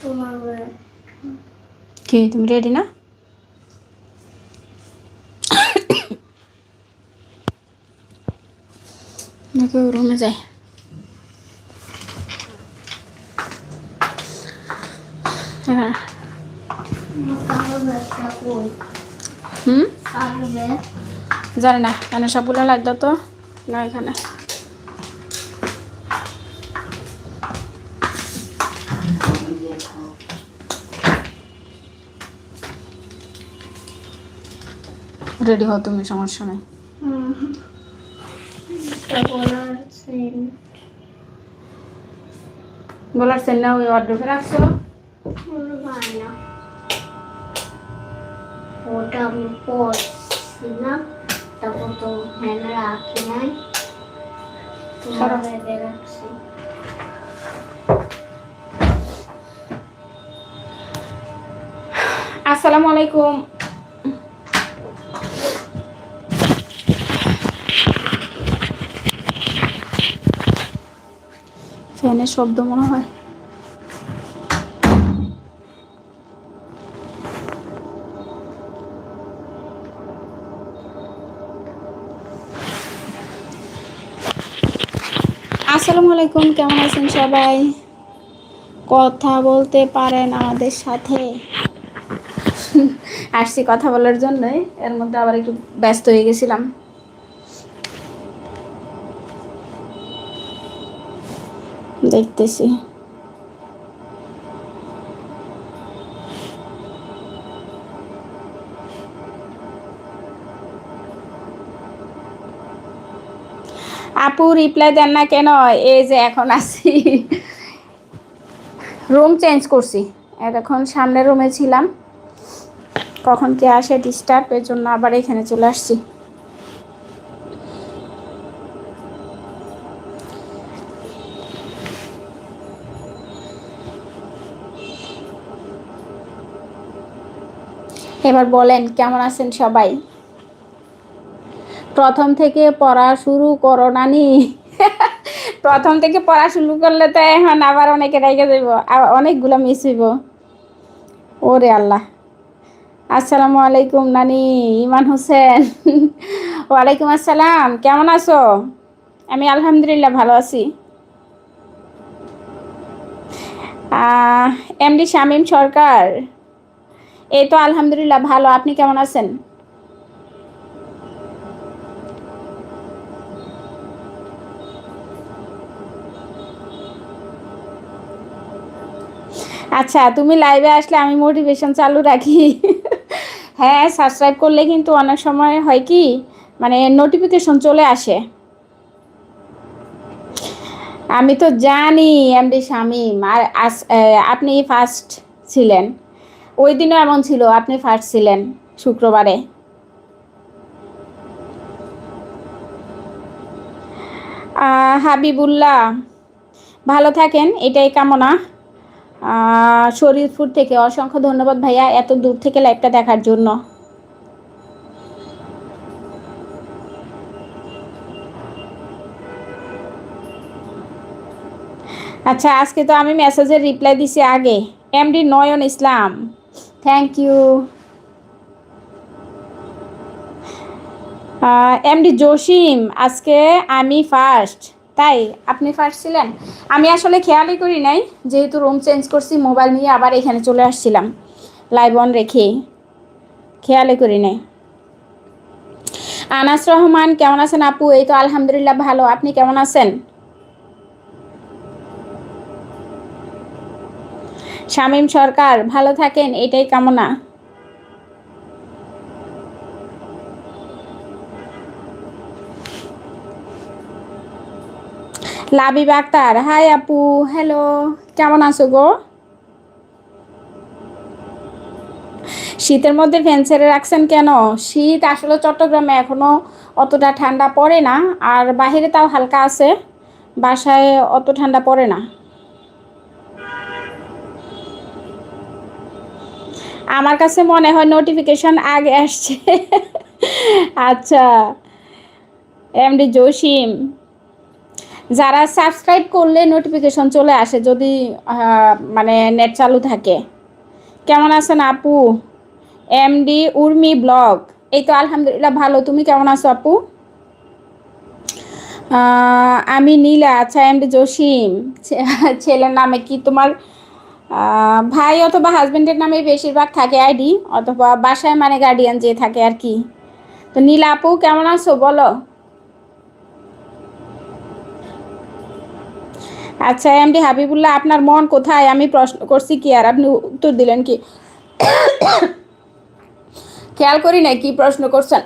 তোমার কি তুমি রেডি না নাকি রুমে যাই হুম? জানি না, এখানে সবগুলো লাগতো তো। না, এখানে। রেডি হও তুমি, সমস্যা নেই। বলার সেন না ওই অর্ডার রাখছো? না ওটা আমি পড়ছিলাম তারপর তো হ্যান্ড রাখি নাই রাখছি আসসালামু আলাইকুম। ফ্যানের শব্দ মনে হয়। আসসালামু আলাইকুম, কেমন আছেন সবাই? কথা বলতে পারেন আমাদের সাথে। আসছি কথা বলার জন্যই, এর মধ্যে আবার একটু ব্যস্ত হয়ে গেছিলাম। দেখতেছি। আপু রিপ্লাই দেন না কেন? এই যে এখন আসি রুম চেঞ্জ করছি। এখন সামনের রুমে ছিলাম। কখন কে আসে ডিস্টার্ব এর জন্য আবার এখানে চলে আসছি। এবার বলেন, কেমন আছেন সবাই? প্রথম থেকে পড়া শুরু করো নানি। প্রথম থেকে পড়া শুরু করলে তো এখন আবার অনেকে রেগে যাইব অনেকগুলো মিস হইব। ওরে আল্লাহ। আসসালামু আলাইকুম নানি, ইমান হোসেন। ওয়ালাইকুম আসসালাম, কেমন আছো? আমি আলহামদুলিল্লাহ ভালো আছি। এমডি শামীম সরকার। এই তো আলহামদুলিল্লাহ, ভালো। আপনি কেমন আছেন? আচ্ছা তুমি লাইভে আসলে আমি মোটিভেশন চালু রাখি। হ্যাঁ সাবস্ক্রাইব করলে কিন্তু অনেক সময় হয় কি মানে নোটিফিকেশন চলে আসে। আমি তো জানি এমডি শামীম। আর আপনি ফার্স্ট ছিলেন। ওই দিনও এমন ছিল, আপনি ফার্স্ট ছিলেন শুক্রবারে। হাবিবুল্লাহ, ভালো থাকেন, এটাই কামনা। শরীরপুর থেকে অসংখ্য ধন্যবাদ ভাইয়া এত দূর থেকে লাইভটা দেখার জন্য। আচ্ছা আজকে তো আমি মেসেজের রিপ্লাই দিছি আগে। MD Nayan Islam. Thank you MD Jasim আজকে আমি ফার্স্ট তাই, আপনি ফার্স্ট ছিলেন? আমি আসলে খেয়ালই করি নাই, যেহেতু রুম চেঞ্জ করছি মোবাইল নিয়ে আবার এখানে চলে আসছিলাম লাইভ অন রেখে। খেয়ালই করি নাই। আনাস রহমান, কেমন আছেন আপু? এই তো আলহামদুলিল্লাহ ভালো। আপনি কেমন আছেন? শামীম সরকার, ভালো থাকেন, এটাই কামনা। লাবিব আক্তার, হাই আপু, হ্যালো, কেমন আছো গো? শীতের মধ্যে ফ্যান ছেড়ে রাখছেন কেন? শীত আসলে চট্টগ্রামে এখনও অতটা ঠান্ডা পড়ে না, আর বাইরে তাও হালকা আছে, বাসায় অত ঠান্ডা পড়ে না। আমার কাছে মনে হয় নোটিফিকেশন আগে আসছে। আচ্ছা এমডি জসিম যারা সাবস্ক্রাইব করলে নোটিফিকেশন চলে আসে যদি মানে নেট চালু থাকে। কেমন আছেন আপু? এমডি উর্মি ব্লগ এই তো আলহামদুলিল্লাহ ভালো। তুমি কেমন আছো আপু? আমি নীলা আচ্ছা এমডি জসিম ছেলের নামে কি তোমার ভাই অথবা হাজবেন্ডের নামে বেশিরভাগ থাকে আইডি, অথবা বাসায় মানে গার্ডিয়ান যে থাকে আর কি। তো নীলা আপু, কেমন আছো? বলো। আচ্ছা এমডি হাবিবুল্লাহ, আপনার মন কোথায়? আমি প্রশ্ন করছি কি, আর আপনি উত্তর দিলেন কি? খেয়াল করি না কি প্রশ্ন করছেন।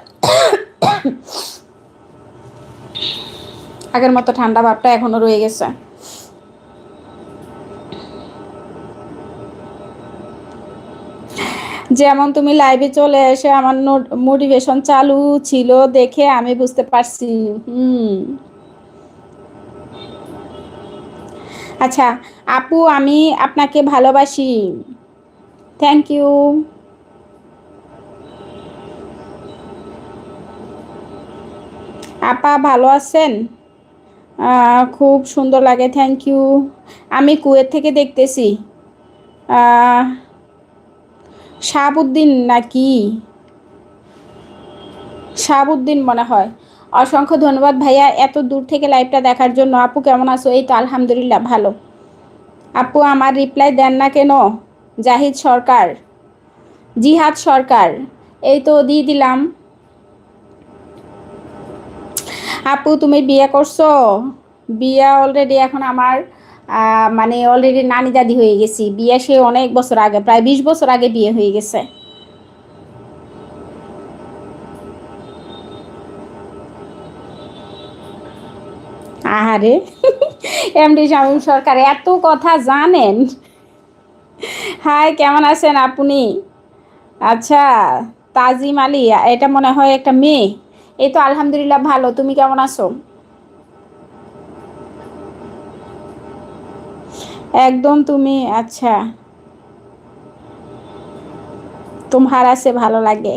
আগের মতো ঠান্ডা ভাবটা এখনও রয়ে গেছে। যেমন তুমি লাইভে চলে এসে আমার মোটিভেশন চালু ছিল দেখে আমি বুঝতে পারছি। হুম। আচ্ছা আপু, আমি আপনাকে ভালোবাসি। থ্যাংক ইউ আপা, ভালো আছেন? খুব সুন্দর লাগে থ্যাংক ইউ আমি কুয়েত থেকে দেখতেছি। শাহাবুদ্দিন নাকি? শাহাবুদ্দিন মনে হয়। অসংখ্য ধন্যবাদ ভাইয়া, এত দূর থেকে লাইভটা দেখার জন্য। আপু, কেমন আছো? এই তো আলহামদুলিল্লাহ, ভালো। আপু, আমার রিপ্লাই দেন না কেন? জাহিদ সরকার। জিহাদ সরকার। এই তো দিয়ে দিলাম। আপু, তুমি বিয়ে করছ? বিয়ে অলরেডি এখন আমার মানে অলরেডি নানি দাদি হয়ে গেছি। বিয়ে সে অনেক বছর আগে, প্রায় বিশ বছর আগে বিয়ে হয়ে গেছে। আহারে এমডি শামীম সরকার এত কথা জানেন। হাই, কেমন আছেন আপনি? আচ্ছা তাজিম আলী, এটা মনে হয় একটা মেয়ে। এই তো আলহামদুলিল্লাহ ভালো, তুমি কেমন আছো? একদম তুমি আচ্ছা। তোমার আছে ভালো লাগে।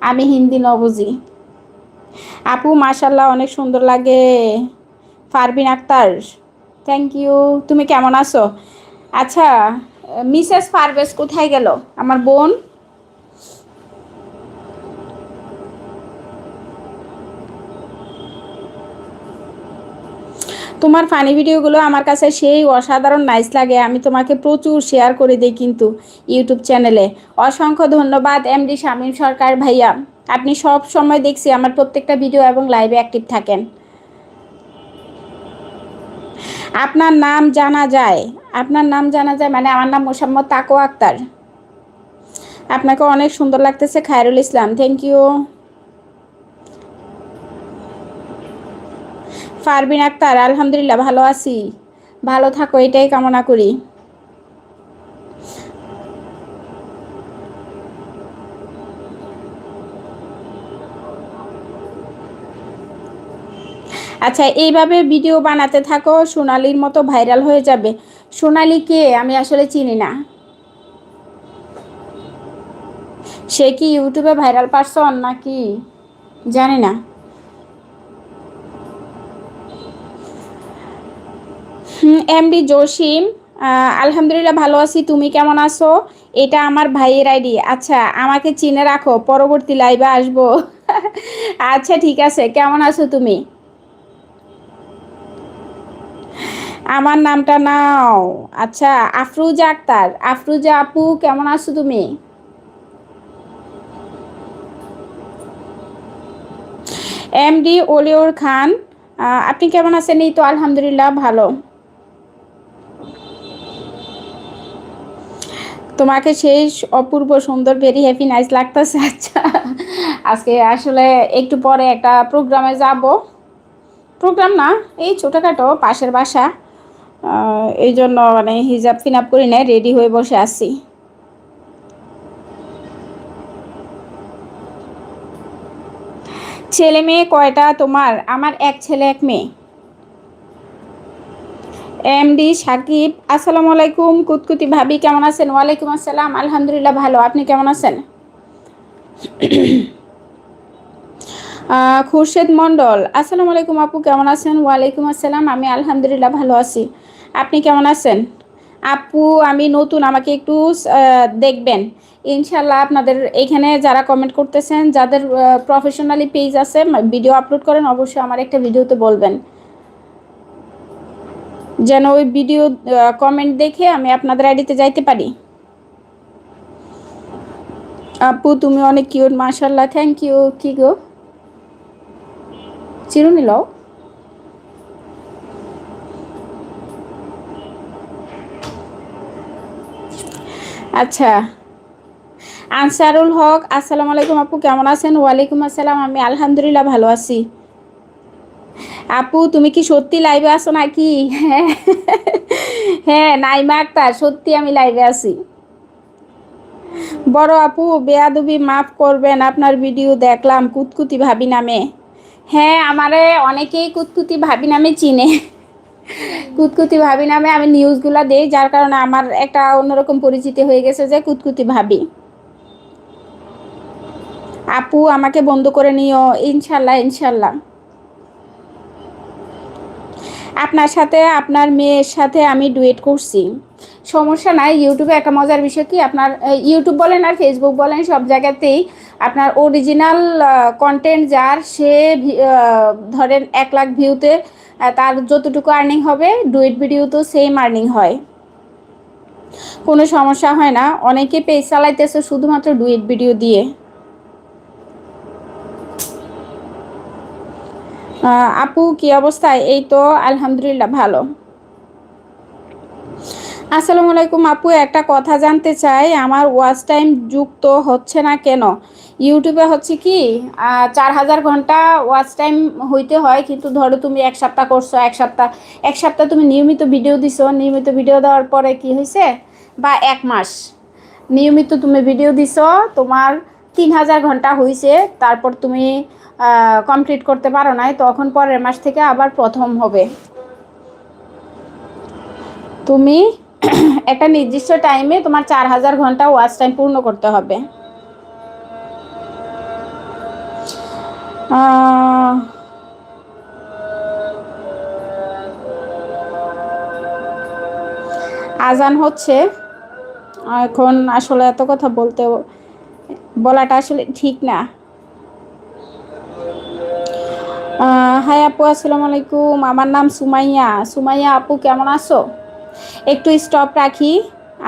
আমি হিন্দি ন বুঝি। আপু মাশাল্লাহ অনেক সুন্দর লাগে। ফারবিন আক্তার থ্যাংক ইউ তুমি কেমন আছো? আচ্ছা মিসেস ফারবেস কোথায় গেল? আমার বোন? তোমার ফানি ভিডিওগুলো আমার কাছে সেই অসাধারণ নাইস লাগে, আমি তোমাকে প্রচুর শেয়ার করে দিই কিন্তু ইউটিউব চ্যানেলে অসংখ্য ধন্যবাদ এমডি শামীম সরকার ভাইয়া। আপনি সব সময় দেখছি আমার প্রত্যেকটা ভিডিও এবং লাইভে অ্যাক্টিভ থাকেন। আপনার নাম জানা যায়। আপনার নাম জানা যায় মানে আমার নাম মোসাম্মদ তাকো আক্তার। আপনাকে অনেক সুন্দর লাগতেছে খায়রুল ইসলাম। থ্যাংক ইউ ফারবিন আক্তার, আলহামদুলিল্লাহ, ভালো আছি। ভালো থাকো, এটাই কামনা করি। আচ্ছা এইভাবে ভিডিও বানাতে থাকো, সোনালির মতো ভাইরাল হয়ে যাবে। সোনালি কে আমি আসলে চিনি না। সে কি ইউটিউবে ভাইরাল পারসন নাকি? জানি না। এমডি জসিম। আহ, আলহামদুলিল্লাহ ভালো আছি। তুমি কেমন আছো? এটা আমার ভাইয়ের আইডি। আচ্ছা আমাকে চিনে রাখো পরবর্তী লাইভে আসব। আচ্ছা ঠিক আছে। কেমন আছো তুমি? আমার নামটা নাও। আচ্ছা আফরুজা আক্তার। আফরুজা আপু কেমন আছো তুমি? এমডি ওলিউর খান আপনি কেমন আছেন? এই তো আলহামদুলিল্লাহ ভালো। তোমাকে সেই অপূর্ব, সুন্দর ভেরি হ্যাপি নাইস লাগতেছে। আচ্ছা আজকে আসলে একটু পরে একটা প্রোগ্রামে যাব। প্রোগ্রাম না, এই ছোটোখাটো পাশের বাসা। এই জন্য মানে হিজাব ফিন আপ করি না রেডি হয়ে বসে আছি। ছেলে মেয়ে কয়টা তোমার? আমার এক ছেলে, এক মেয়ে। এমডি সাকিব আসসালামু আলাইকুম, কুতকুতি ভাবি, কেমন আছেন? ওয়ালাইকুম আসসালাম, আলহামদুলিল্লাহ ভালো। আপনি কেমন আছেন? খুরশেদ মণ্ডল, আসসালামু আলাইকুম আপু, কেমন আছেন? ওয়ালাইকুম আসসালাম, আমি আলহামদুলিল্লাহ ভালো আছি। আপনি কেমন আছেন? আপু, আমি নতুন, আমাকে একটু দেখবেন। ইনশাল্লাহ আপনাদের এখানে যারা কমেন্ট করতেছেন, যাদের প্রফেশনালি পেজ আছে, ভিডিও আপলোড করেন, অবশ্যই আমার একটা ভিডিওতে বলবেন। যেন ওই ভিডিও কমেন্ট দেখে আমি আপনাদের আইডিতে যাইতে পারি। আপু, তুমি অনেক কিউট মাশাল্লাহ থ্যাংক ইউ কি গো? চিরুনি লও। আচ্ছা। আনসারুল হক, আসসালামু আলাইকুম আপু, কেমন আছেন? ওয়ালাইকুম আসসালাম, আমি আলহামদুলিল্লাহ ভালো আছি। আপু, তুমি কি সত্যি লাইভে আসো নাকি? হ্যাঁ হ্যাঁ নাইমা আক্তার, সত্যি আমি লাইভে আছি। বড় আপু, বেয়াদুবি মাফ করবেন, আপনার ভিডিও দেখলাম, কুতকুতি ভাবি নামে। হ্যাঁ আমারে অনেকেই কুতকুতি ভাবি নামে চিনে। কুতকুতি ভাবি নামে আমি নিউজগুলো দেই, যার কারণে আমার একটা অন্যরকম পরিচিতি হয়ে গেছে যে কুতকুতি ভাবি। আপু, আমাকে বন্ধ করে নিও, ইনশাল্লাহ ইনশাল্লাহ। আপনার সাথে, আপনার মেয়ের সাথে আমি ডুয়েট করছি। সমস্যা নাই ইউটিউবে একটা মজার বিষয় কি? আপনার ইউটিউব বলেন আর ফেসবুক বলেন, সব জায়গাতেই আপনার অরিজিনাল কন্টেন্ট যার, সে ধরেন এক লাখ ভিউতে তার যতটুকু আর্নিং হবে, ডুয়েট ভিডিও তো সেম আর্নিং হয়। কোনো সমস্যা হয় না। অনেকে পেজ চালাইতেছে শুধুমাত্র ডুয়েট ভিডিও দিয়ে। আপু, কি অবস্থায় এই তো, আলহামদুলিল্লাহ, ভালো। আসসালামু আলাইকুম, আপু, একটা কথা জানতে চাই। আমার ওয়াচ টাইম যুক্ত হচ্ছে না কেন? ইউটিউবে হচ্ছে কি চার হাজার ঘণ্টা ওয়াচ টাইম হইতে হয়, কিন্তু ধরো তুমি এক সপ্তাহ করছ, এক সপ্তাহ এক সপ্তাহ তুমি নিয়মিত ভিডিও দিছো, নিয়মিত ভিডিও দেওয়ার পরে কি হয়েছে বা এক মাস। নিয়মিত তুমি ভিডিও দিছো, তোমার তিন হাজার ঘণ্টা হয়েছে তারপর তুমি কমপ্লিট করতে পারো নাই, তখন পরের মাস থেকে আবার প্রথম হবে। তুমি একটা নির্দিষ্ট টাইমে তোমার চার হাজার ঘণ্টা ওয়াচ টাইম পূর্ণ করতে হবে। আজান হচ্ছে। এখন আসলে এত কথা বলতে বলাটা আসলে ঠিক না। হাই আপু, আসসালামু আলাইকুম। আমার নাম সুমাইয়া। সুমাইয়া আপু, কেমন আছো? একটু স্টপ রাখি।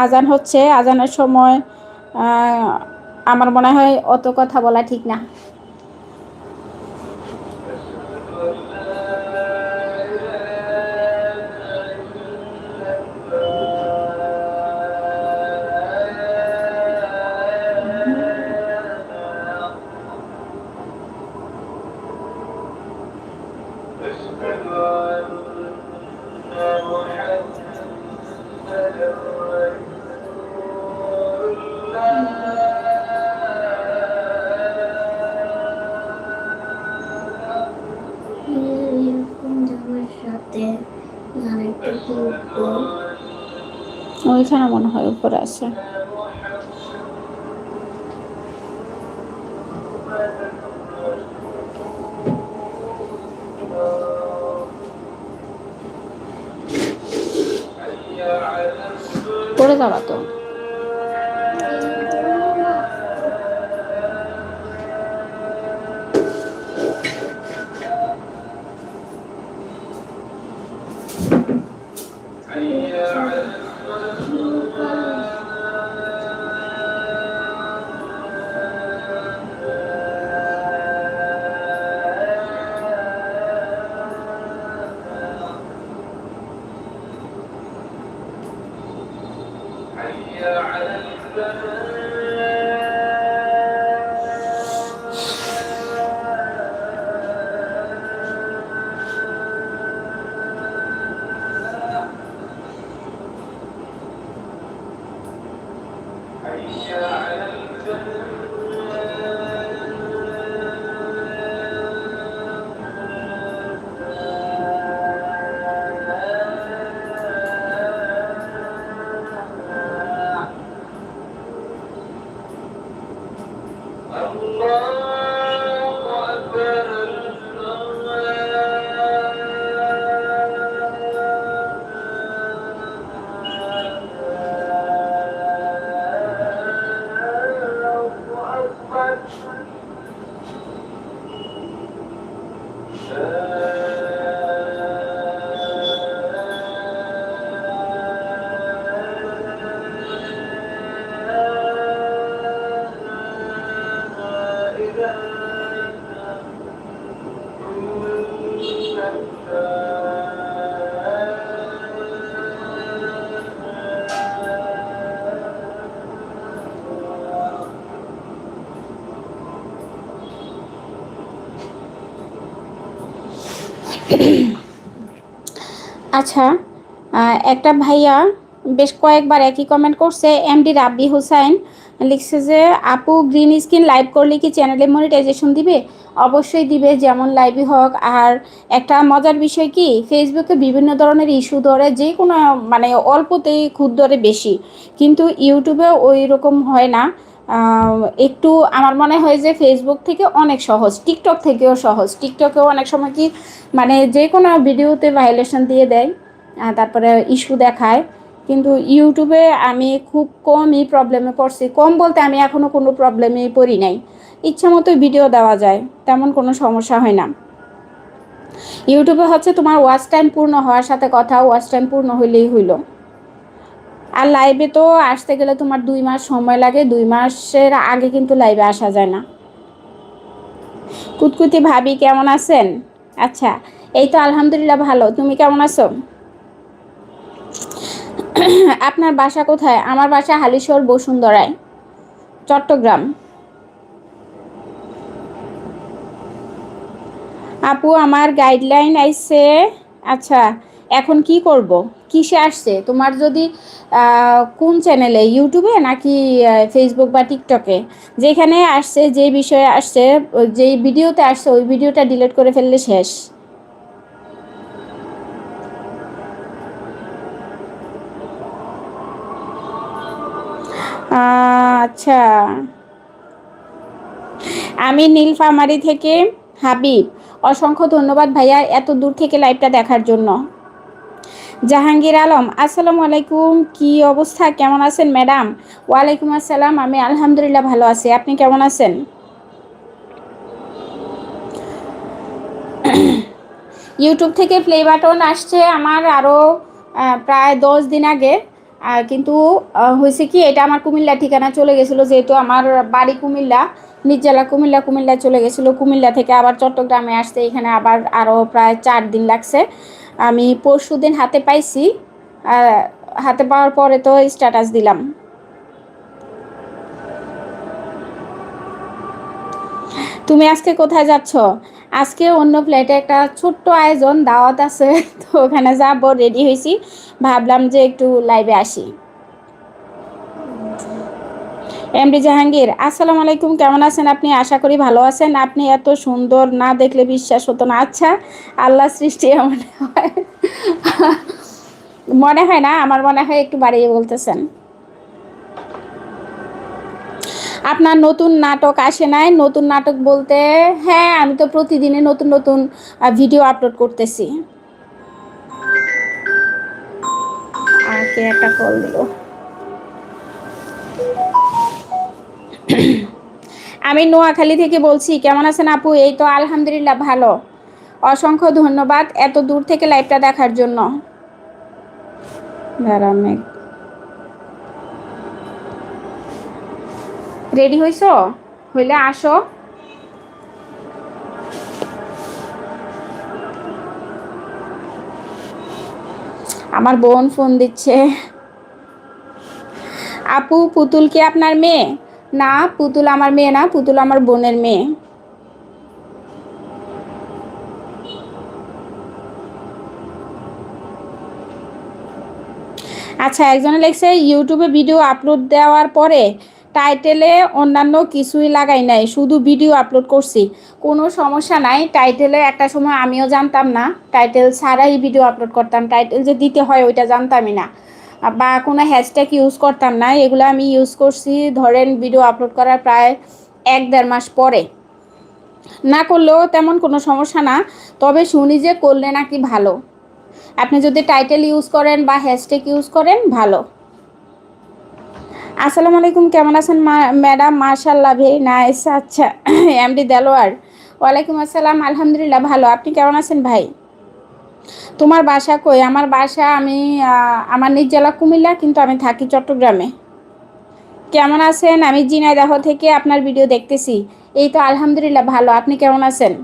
আজান হচ্ছে। আজানের সময় আমার মনে হয় অত কথা বলা ঠিক না। উপরে আছে। পড়ে যাওয়া তো আচ্ছা একটা ভাইয়া বেশ কয়েকবার একই কমেন্ট করছে, এমডি রাব্বি হোসাইন লিখছে যে, আপু, গ্রিন স্ক্রিন লাইভ করলে কি চ্যানেলে মনিটাইজেশন দিবে? অবশ্যই দিবে, যেমন লাইভই হোক। আর একটা মজার বিষয় কি ফেসবুকে বিভিন্ন ধরনের ইস্যু ধরে, যে কোনো মানে অল্পতেই খুদ ধরে বেশি। কিন্তু ইউটিউবে ওই রকম হয় না। একটু আমার মনে হয় যে ফেসবুক থেকে অনেক সহজ টিকটক থেকেও সহজ। টিকটকেও অনেক সময় কি মানে যে কোনো ভিডিওতে ভাইলেশন দিয়ে দেয় তারপরে ইস্যু দেখায়। কিন্তু ইউটিউবে আমি খুব কমই প্রবলেমে পড়ছি। কম বলতে আমি এখনও কোনো প্রবলেমে পড়ি নাই। ইচ্ছা মতো ভিডিও দেওয়া যায়, তেমন কোনো সমস্যা হয় না। ইউটিউবে হচ্ছে তোমার ওয়াচ টাইম পূর্ণ হওয়ার সাথে কথা ওয়াচ টাইম পূর্ণ হইলেই হইল। আর লাইভে তো আসতে গেলে তোমার দুই মাস সময় লাগে, দুই মাসের আগে কিন্তু লাইভে আসা যায় না। কুতকুতি ভাবি কেমন আছেন? আচ্ছা এই তো আলহামদুলিল্লাহ ভালো। তুমি কেমন আছো? আপনার বাসা কোথায়? আমার বাসা হালিশহর বসুন্ধরায়, চট্টগ্রাম। আপু, আমার গাইডলাইন আইছে আচ্ছা এখন কি করব? কিসে আসছে? তোমার যদি কোন চ্যানেলে ইউটিউবে নাকি ফেসবুক বা টিকটকে যেখানে আসছে, যে বিষয়ে আসছে, যেই ভিডিওতে আসছে, ওই ভিডিওটা ডিলিট করে ফেললে শেষ। আচ্ছা। আমি নীলফামারি থেকে হাবিব। অসংখ্য ধন্যবাদ ভাইয়া এত দূর থেকে লাইভটা দেখার জন্য। জাহাঙ্গীর আলম, আসসালামু আলাইকুম। কি অবস্থা? কেমন আছেন ম্যাডাম? ওয়ালাইকুম আসসালাম। আমি আলহামদুলিল্লাহ ভালো আছি। আপনি কেমন আছেন? ইউটিউব থেকে প্লে বাটন আসছে আমার আরও প্রায় দশ দিন আগে। কিন্তু হয়েছে কি, এটা আমার কুমিল্লা ঠিকানা চলে গেছিল, যেহেতু আমার বাড়ি কুমিল্লা। নিজ জেলা কুমিল্লা কুমিল্লা চলে গেছিল। কুমিল্লা থেকে আবার চট্টগ্রামে আসতে এখানে আবার আরও প্রায় চার দিন লাগছে। আমি পরশু দিন হাতে পাইছি। হাতে পাওয়ার পরে তো স্ট্যাটাস দিলাম। তুমি আজকে কোথায় যাচ্ছ? আজকে অন্য ফ্ল্যাটে একটা ছোট্ট আয়োজন, দাওয়াত আছে। তো ওখানে যাব রেডি হয়েছি ভাবলাম যে একটু লাইভে আসি। এমডি জাহাঙ্গীর, আসসালামু আলাইকুম, কেমন আছেন আপনি? আশা করি ভালো আছেন। আপনি এত সুন্দর না দেখলে বিশ্বাস হতো না। আচ্ছা আল্লাহ সৃষ্টি মনে হয়। মনে হয় না? আমার মনে হয় একটু বাড়িয়ে বলতেছেন। আপনার নতুন নাটক আসে নাই? নতুন নাটক বলতে হ্যাঁ আমি তো প্রতিদিনে নতুন নতুন ভিডিও আপলোড করতেছি। আর কে একটা কল দিল? আমি নোয়াখালী থেকে বলছি, কেমন আছেন আপু? এই তো আলহামদুলিল্লাহ ভালো। অসংখ্য ধন্যবাদ এত দূর থেকে লাইভটা দেখার জন্য। রেডি হইছো? হইলে আসো। আমার বোন ফোন দিচ্ছে। আপু, পুতুল কি আপনার মেয়ে? না, পুতুল আমার মেয়ে না, পুতুল আমার বোনের মেয়ে। আচ্ছা একজনে লেখছে, ইউটিউবে ভিডিও আপলোড দেওয়ার পরে টাইটেলে অন্যান্য কিছুই লাগাই নাই, শুধু ভিডিও আপলোড করছি। কোনো সমস্যা নাই, টাইটেলে একটা সময় আমিও জানতাম না, টাইটেল ছাড়াই ভিডিও আপলোড করতাম, টাইটেল যে দিতে হয় ওইটা জানতামই না। বা কোনো হ্যাশট্যাগ ইউজ করতাম না, এগুলো আমি ইউজ করছি। ধরেন ভিডিও আপলোড করার প্রায় এক দেড় মাস পরে। না করলেও তেমন কোনো সমস্যা না, তবে শুনি যে করলে নাকি ভালো। আপনি যদি টাইটেল ইউজ করেন বা হ্যাশট্যাগ ইউজ করেন, ভালো। আসসালামু আলাইকুম, কেমন আছেন ম্যাডাম মার্শাল্লাহ ভেরি নাইস আচ্ছা এমডি দেলোয়ার। ওয়ালাইকুম আসসালাম, আলহামদুলিল্লাহ, ভালো। আপনি কেমন আছেন ভাই? তোমার বাসা কই? আমার বাসা আমি আমার নিজ জেলা কুমিল্লা, কিন্তু আমি থাকি চট্টগ্রামে। কেমন আছেন? আমি জিনাইদাহ থেকে আপনার ভিডিও দেখতেছি। এই তো আলহামদুলিল্লাহ ভালো। আপনি কেমন আছেন?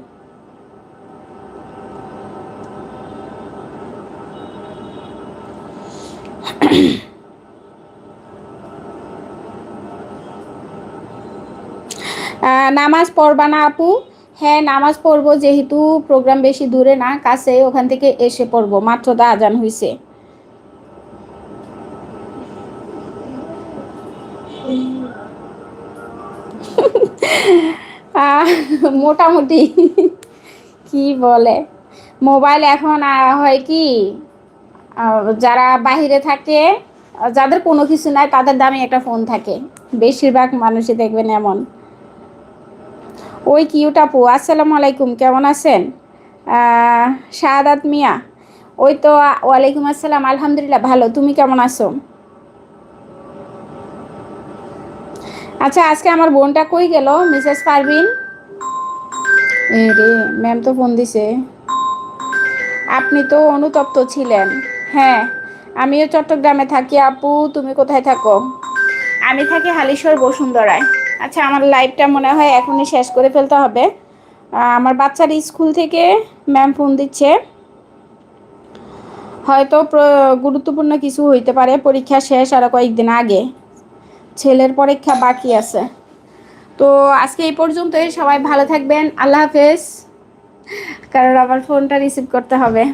নামাজ পড়বা না আপু? হ্যাঁ নামাজ পড়ব যেহেতু প্রোগ্রাম বেশি দূরে না, কাছে ওখান থেকে এসে পড়ব। মাত্র দা আজান হয়েছে মোটামুটি কি বলে? মোবাইল এখন হয় কি যারা বাইরে থাকে, যাদের কোনো কিছু নাই, তাদের দামে একটা ফোন থাকে। বেশিরভাগ মানুষই দেখবেন এমন। ওই কিউট আপু আসসালামু আলাইকুম কেমন আছেন? আহ, শাহাদাত মিয়া ওই তো ওয়ালাইকুম আসসালাম আলহামদুলিল্লাহ ভালো তুমি কেমন আছো? আচ্ছা আজকে আমার বোনটা কই গেল মিসেস পারভিন? রে ম্যাম তো ফোন দিছে। আপনি তো অনুতপ্ত ছিলেন। হ্যাঁ আমিও চট্টগ্রামে থাকি আপু তুমি কোথায় থাকো? আমি থাকি হালিশ্বর বসুন্ধরায়। আচ্ছা আমার লাইভটা মনে হয় এখনই শেষ করে ফেলতে হবে। আমার বাচ্চার স্কুল থেকে ম্যাম ফোন দিচ্ছে। হয়তো গুরুত্বপূর্ণ কিছু হইতে পারে, পরীক্ষা শেষ আর কয়েকদিন আগে। ছেলের পরীক্ষা বাকি আছে। তো আজকে এই পর্যন্তই, সবাই ভালো থাকবেন, আল্লাহ হাফেজ। কারণ আমার ফোনটা রিসিভ করতে হবে।